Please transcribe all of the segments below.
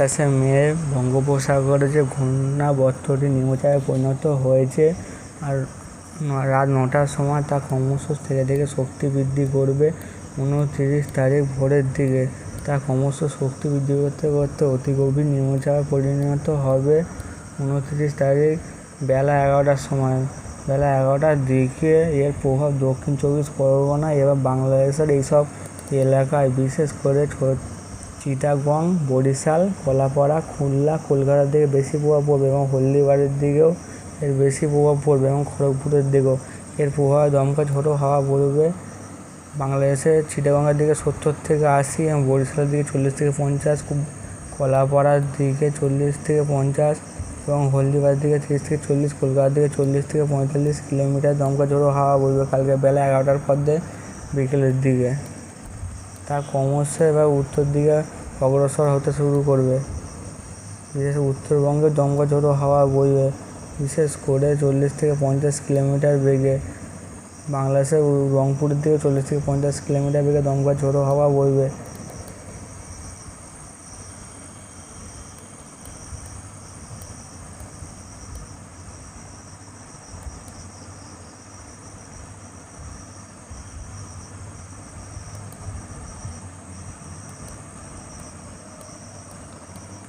আঠাশে মে বঙ্গোপসাগরে যে ঘূর্ণাবর্তটি নিম্নচাপে পরিণত হয়েছে আর রাত নটার সময় তা ক্রমশ থেকে থেকে শক্তি বৃদ্ধি করবে। উনত্রিশ তারিখ ভোরের দিকে তা ক্রমশ শক্তি বৃদ্ধি করতে করতে অতি গভীর নিম্নচাপে পরিণত হবে। উনত্রিশ তারিখ বেলা এগারোটার সময়। বেলা এগারোটার দিকে এর প্রভাব দক্ষিণ চব্বিশ পরগনা এবং বাংলাদেশের এইসব এলাকায় বিশেষ করে চিটাগং, বরিশাল, কলাপাড়া, খুলনা, কলকাতার দিকে বেশি প্রভাব পড়বে এবং হলদিবাড়ির দিকেও এর বেশি প্রভাব পড়বে এবং খড়গপুরের দিকেও। এর প্রভাবে দমকা ঝোড়ো হাওয়া বলবে বাংলাদেশের চিটাগঙ্গার দিকে সত্তর থেকে আশি এবং বরিশালের দিকে চল্লিশ থেকে পঞ্চাশ, কলাপাড়ার দিকে চল্লিশ থেকে পঞ্চাশ এবং হলদিবাড়ির দিকে তিরিশ থেকে চল্লিশ, কলকাতার দিকে চল্লিশ থেকে পঁয়তাল্লিশ কিলোমিটার দমকা ঝোড়ো হাওয়া বলবে কালকে বেলা এগারোটার পর দিয়ে বিকেলের দিকে। তা ক্রমশ এবার উত্তর দিকে অগ্রসর হতে শুরু করবে। বিশেষ উত্তরবঙ্গে দমকা ঝোড়ো হাওয়া বইবে। বিশেষ করে চল্লিশ থেকে পঞ্চাশ কিলোমিটার বেগে। বাংলাদেশের রংপুরের দিকে চল্লিশ থেকে পঞ্চাশ কিলোমিটার বেগে দমকা ঝোড়ো হাওয়া বইবে।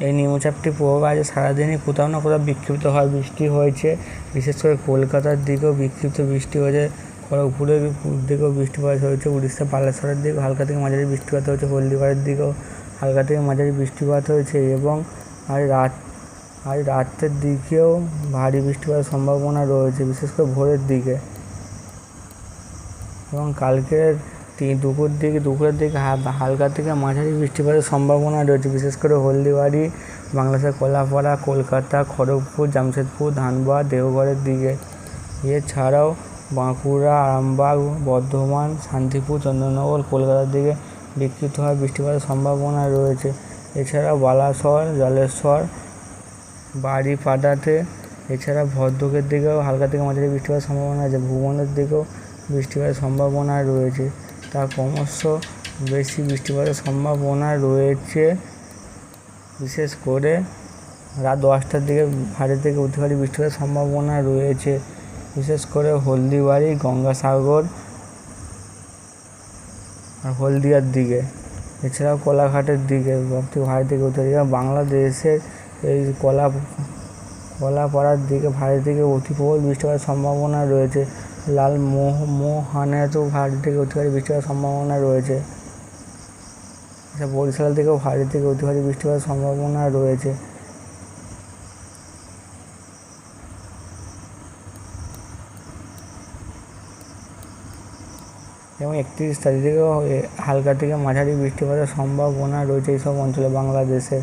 এই নিম্নচাপটির প্রভাবে আজ সারাদিনই কোথাও না কোথাও বিক্ষিপ্ত হয়। বৃষ্টি হয়েছে, বিশেষ করে কলকাতার দিকেও বিক্ষিপ্ত বৃষ্টি হয়েছে। খড়গপুরের দিকেও বৃষ্টিপাত হয়েছে। উড়িষ্যা বালেশ্বরের দিকে হালকা থেকে মাঝারি বৃষ্টিপাত হয়েছে। হলদিবাড়ির দিকেও হালকা থেকে মাঝারি বৃষ্টিপাত হয়েছে এবং আজ রাত, আজ রাতের দিকেও ভারী বৃষ্টিপাতের সম্ভাবনা রয়েছে, বিশেষ করে ভোরের দিকে। এবং কালকের তি- দুপুর দিকে, দুপুরের দিকে হালকা থেকে মাঝারি বৃষ্টিপাতের সম্ভাবনা রয়েছে। বিশেষ করে হলদিবাড়ি, বাংলাদেশের কলাপাড়া, কলকাতা, খড়গপুর, জামশেদপুর, ধানবাদ, দেওঘরের দিকে। এছাড়াও বাঁকুড়া, আরামবাগ, বর্ধমান, শান্তিপুর চন্দননগর কলকাতার দিকে বিক্ষিপ্ত হওয়া বৃষ্টিপাতের সম্ভাবনা রয়েছে। এছাড়াও বালাসর, জলেশ্বর বাড়িপাদাতে এছাড়া ভদ্রকের দিকেও হালকা থেকে মাঝারি বৃষ্টিপাতের সম্ভাবনা আছে ভুবনের দিকেও বৃষ্টিপাতের সম্ভাবনা রয়েছে। তা ক্রমশ বেশি বৃষ্টিপাতের সম্ভাবনা রয়েছে। বিশেষ করে রাত দশটার দিকে ভারী থেকে অতি ভারী বৃষ্টিপাতের সম্ভাবনা রয়েছে। বিশেষ করে হলদিবাড়ি, গঙ্গাসাগর আর হলদিয়ার দিকে। এছাড়াও কোলাঘাটের দিকে ভারী থেকে অতি ভারী এবং বাংলাদেশের এই কলা কলাপাড়ার দিকে ভারী থেকে অতি প্রবল বৃষ্টিপাতের সম্ভাবনা রয়েছে। লাল মোহ মোহানেতেও ভারী থেকে অতি ভারী বৃষ্টিপাতের সম্ভাবনা রয়েছে। আচ্ছা বরিশাল থেকেও ভারী থেকে অতি ভারী বৃষ্টিপাতের সম্ভাবনা রয়েছে। এবং একত্রিশ তারিখেও এ- হালকা থেকে মাঝারি বৃষ্টিপাতের সম্ভাবনা রয়েছে এইসব অঞ্চলে বাংলাদেশের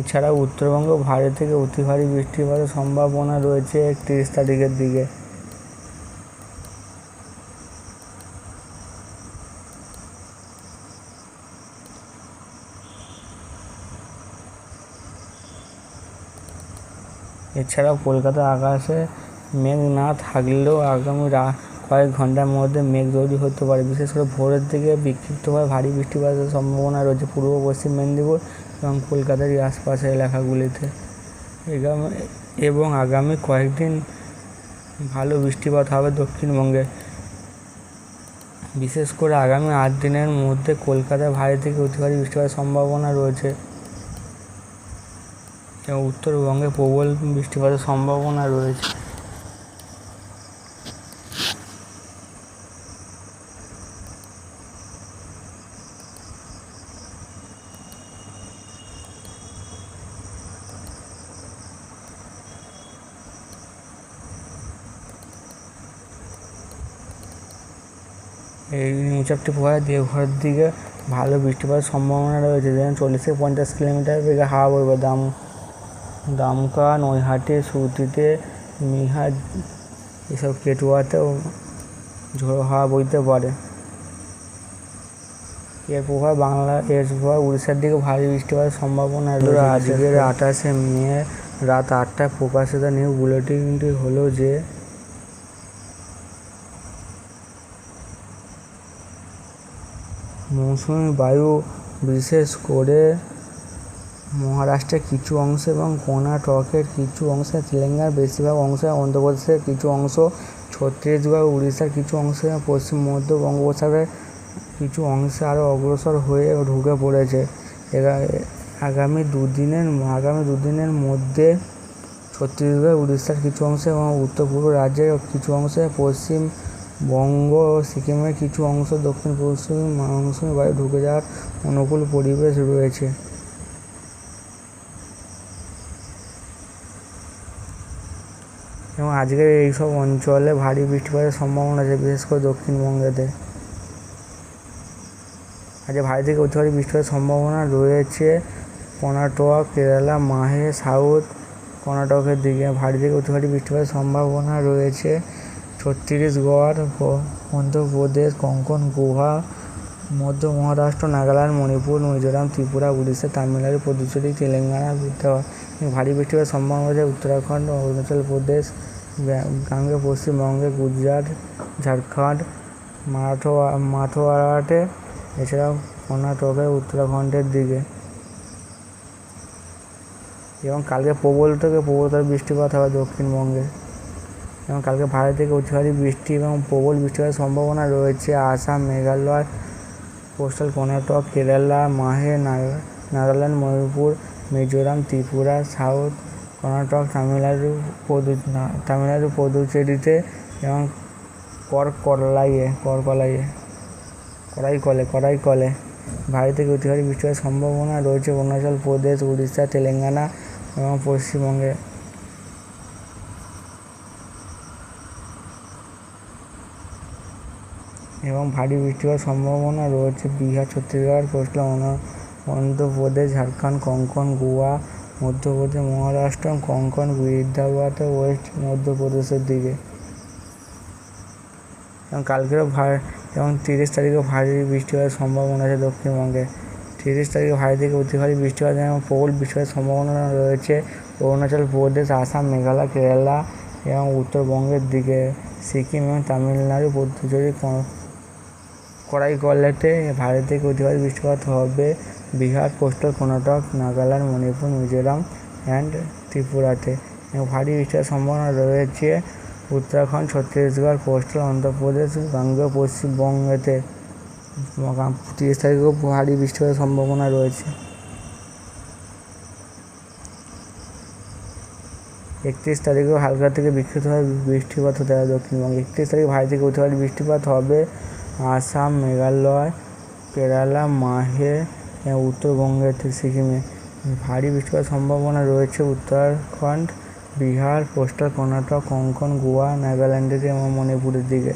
এছাড়াও উত্তরবঙ্গ ভারী থেকে অতি ভারী বৃষ্টিপাতের সম্ভাবনা রয়েছে একত্রিশ তারিখের দিকে। এছাড়াও কলকাতার আকাশে মেঘ না থাকলেও আগামী রা, কয়েক ঘণ্টার মধ্যে মেঘ তৈরি হতে পারে। বিশেষ করে ভোরের দিকে বিক্ষিপ্তভাবে ভারী বৃষ্টিপাতের সম্ভাবনা রয়েছে। পূর্ব পশ্চিম মেদিনীপুর এবং কলকাতার এই আশপাশের এলাকাগুলিতে। এবং আগামী কয়েকদিন ভালো বৃষ্টিপাত হবে দক্ষিণবঙ্গে। বিশেষ করে আগামী আট দিনের মধ্যে কলকাতায় ভারী থেকে অতি ভারী বৃষ্টিপাতের সম্ভাবনা রয়েছে। এবং উত্তরবঙ্গে প্রবল বৃষ্টিপাতের সম্ভাবনা রয়েছে। এই নিম্নচাপটি প্রভাবে দেওঘরের দিকে ভালো বৃষ্টিপাতের সম্ভাবনা রয়েছে। যেমন চল্লিশ থেকে পঞ্চাশ কিলোমিটার বেগে হাওয়া বইবে। দাম, দামকা, নৈহাটি সুতিতে মিহাজ এসব কেটুয়াতেও ঝোড়ো হাওয়া বইতে পারে। এর প্রভাব বাংলা, এর প্রভাব উড়িষ্যার দিকে ভারী বৃষ্টিপাতের সম্ভাবনা আজকের আঠাশে মে রাত আটটায় প্রকাশিত নিউ বুলেটিনটি হলো যে মৌসুমি বায়ু বিশেষ করে মহারাষ্ট্রের কিছু অংশ এবং কর্ণাটকের কিছু অংশে, তেলেঙ্গানার বেশিরভাগ অংশ, অন্ধ্রপ্রদেশের কিছু অংশ, ছত্তিশগড়, উড়িষ্যার কিছু অংশে এবং পশ্চিম মধ্য বঙ্গোপসাগরের কিছু অংশে আরও অগ্রসর হয়ে ঢুকে পড়েছে। আগামী দুদিনের আগামী দুদিনের মধ্যে ছত্তিশগড়, উড়িষ্যার কিছু অংশে এবং উত্তর পূর্ব রাজ্যের কিছু অংশে পশ্চিম বঙ্গ সিকিমের কিছু অংশ দক্ষিণ পশ্চিম মৌসুমি বায়ু ঢুকে যাওয়ার অনুকূল পরিবেশ রয়েছে। এবং আজকে এইসব অঞ্চলে ভারী বৃষ্টিপাতের সম্ভাবনা আছে, বিশেষ করে দক্ষিণবঙ্গেতে। আজকে ভারী থেকে অতি ভারী বৃষ্টিপাতের সম্ভাবনা রয়েছে কর্ণাটক, কেরালা, মাহে, সাউথ কর্ণাটকের দিকে। ভারী থেকে অতি ভারী বৃষ্টিপাতের সম্ভাবনা রয়েছে ছত্তিশগড় অন্ধ্রপ্রদেশ কঙ্কন, গুহা, মধ্য মহারাষ্ট্র, নাগাল্যান্ড, মণিপুর, মিজোরাম, ত্রিপুরা, উড়িষ্যা, তামিলনাড়ু পুদুচেরি তেলেঙ্গানা বিদ্যা- ভারী বৃষ্টিপাতের সম্ভাবনা রয়েছে উত্তরাখণ্ড, অরুণাচল প্রদেশ গাঙ্গে, পশ্চিমবঙ্গে, গুজরাট, ঝাড়খণ্ড মারাঠোয়া মাঠোয়ারাটে এছাড়াও কর্ণাটকের উত্তরাখণ্ডের দিকে। এবং কালকে প্রবল থেকে প্রবলতর বৃষ্টিপাত হবে দক্ষিণবঙ্গে। এবং কালকে ভারী থেকে অতি ভারী বৃষ্টি এবং প্রবল বৃষ্টিপাতের সম্ভাবনা রয়েছে। আসাম, মেঘালয়, কোস্টাল, কর্ণাটক, কেরালা, মাহে নাগাল্যান্ড, মণিপুর, মিজোরাম, ত্রিপুরা, সাউথ, কর্ণাটক, তামিলনাড়ু পদু তামিলনাড়ু পদুচেরিতে এবং করকলাইয়ে করকলাইয়ে করাইকলে করাইকলে ভারী থেকে অতি ভারী বৃষ্টিপাতের সম্ভাবনা রয়েছে। অরুণাচল প্রদেশ, উড়িষ্যা, তেলেঙ্গানা এবং পশ্চিমবঙ্গে এবং ভারী বৃষ্টি হওয়ার সম্ভাবনা রয়েছে। বিহার, ছত্তিশগড় অন- অন্ধ্রপ্রদেশ ঝাড়খণ্ড, কঙ্কন, গোয়া, মধ্যপ্রদেশ, মহারাষ্ট্র, কঙ্কন, বিদর্ভাত, ওয়েস্ট, মধ্যপ্রদেশের দিকে। এবং কালকেরও ভার, এবং তিরিশ তারিখেও ভারী বৃষ্টিপাতের সম্ভাবনা আছে দক্ষিণবঙ্গে। তিরিশ তারিখে ভারী থেকে অতি ভারী বৃষ্টি বৃষ্টিপাত এবং প্রবল বৃষ্টিপাতের সম্ভাবনা রয়েছে অরুণাচল প্রদেশ, আসাম, মেঘালয়, কেরালা এবং উত্তরবঙ্গের দিকে। সিকিম এবং তামিলনাড়ু পুদুচেরি ক- করাইকলেতে ভারী থেকে অতি বৃষ্টিপাত হবে। বিহার, কোস্টাল, কর্ণাটক, নাগাল্যান্ড, মণিপুর, মিজোরাম অ্যান্ড ত্রিপুরাতে। ভারী বৃষ্টির সম্ভাবনা রয়েছে উত্তরাখণ্ড, ছত্তিশগড়, কোস্টাল, অন্ধ্রপ্রদেশ গাঙ্গেয় পশ্চিমবঙ্গেতে। তিরিশ তারিখেও ভারী বৃষ্টিপাতের সম্ভাবনা রয়েছে। একত্রিশ তারিখেও হালকা থেকে বিক্ষিপ্তভাবে বৃষ্টিপাত হতে পারে দক্ষিণবঙ্গে। একত্রিশ তারিখে ভারী থেকে অতি বৃষ্টিপাত হবে আসাম, মেঘালয়, কেরালা মাহে উত্তরবঙ্গে উত্তরবঙ্গের থেকে সিকিমে। ভারী বৃষ্টিপাতের সম্ভাবনা রয়েছে উত্তরাখণ্ড, বিহার, কোস্টাল, কর্ণাটক, কোঙ্কন, গোয়া নাগাল্যান্ডের এবং মণিপুরের দিকে।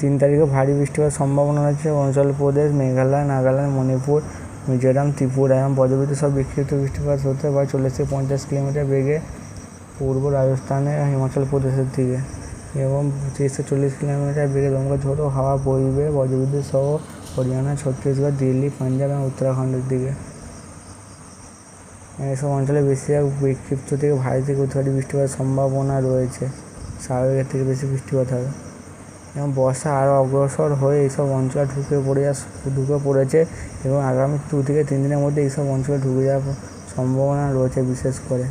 তিন তারিখে ভারী বৃষ্টিপাতের সম্ভাবনা রয়েছে। অরুণাচল প্রদেশ, মেঘালয়, নাগাল্যান্ড, মণিপুর, মিজোরাম, ত্রিপুরা এবং বজ্রবিদ্যুৎ সব বিক্ষিপ্ত বৃষ্টিপাত হতে পারে চল্লিশ থেকে পঞ্চাশ কিলোমিটার বেগে পূর্ব রাজস্থানে হিমাচল প্রদেশের দিকে এবং তিরিশ থেকে চল্লিশ কিলোমিটার বেগে দমকা ঝোড়ো হাওয়া বইবে বজ্রবিদ্যুৎ সহ হরিয়ানা, ছত্তিশগড়, দিল্লি, পাঞ্জাব এবং উত্তরাখণ্ডের দিকে। এসব অঞ্চলে বেশিরভাগ বিক্ষিপ্ত থেকে ভারী থেকে অতি ভারী বৃষ্টিপাতের সম্ভাবনা রয়েছে। স্বাভাবিকের থেকে বেশি বৃষ্টিপাত হবে। এবং বর্ষা আরও অগ্রসর হয়ে এইসব অঞ্চলে ঢুকে পড়ে ঢুকে পড়েছে এবং আগামী দু থেকে তিন দিনের মধ্যে এইসব অঞ্চলে ঢুকে যাওয়ার সম্ভাবনা রয়েছে বিশেষ করে।